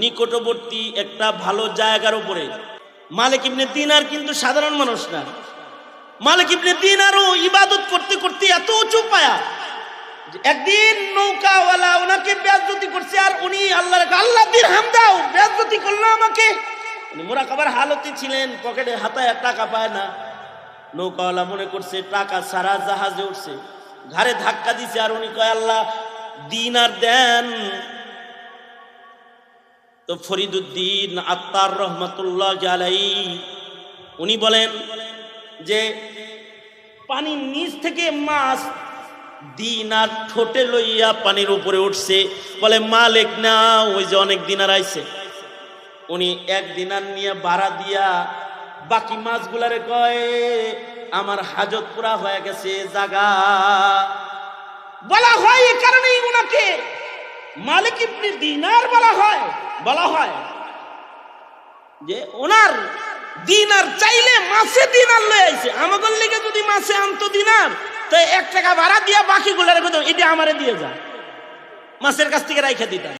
নিকটবর্তী একটা ভালো জায়গার উপরে। মালিক ইবনে দিনার কিন্তু সাধারণ মানুষ না। মালিক ইবনে দিনারও ইবাদত করতে করতে এত উঁচু পায়া একদিন নৌকাওয়ালা ওনাকে বেয়াজ্জতি করছে আর উনি আল্লাহর আল্লাহ দিন হাম দাও, বেয়াজ্জতি করল আমাকে। মোরাকাবার হালতে ছিলেন, পকেটে হাতায় টাকা পায় না। নৌকাওয়ালা মনে করছে, টাকা সারা জাহাজে উঠছে। ঘাড়ে ধাক্কা দিছে আর উনি কয়, আল্লাহ দিন আর দেন। তো ফরিদুদ্দিন আত্মার রহমতুল্লাহ আলাই উনি বলেন যে পানির নিচ থেকে মাছ দিন আর ঠোঁটে লইয়া পানির উপরে উঠছে। বলে, মালিক, না, ওই যে অনেক দিনার আইছে। উনি এক দিনার নিয়ে ভাড়া দিয়া বাকি মাছগুলারে কয়, আমার হাজত পুরা হয়ে গেছে, জাগা। বলা হয় এই কারণেই উনাকে মালিক ইবনে দিনার বলা হয়। বলা হয় যে ওনার দিনার চাইলে মাসে দিনার লয়ে আইছে। আমাদের লিগে যদি মাসে আনতো দিনার, তো এক টাকা ভাড়া দিয়া বাকিগুলো রেখে দাও এটা আমারে দিয়ে যা। মাসের কাছ থেকে রাইখে দিতাম।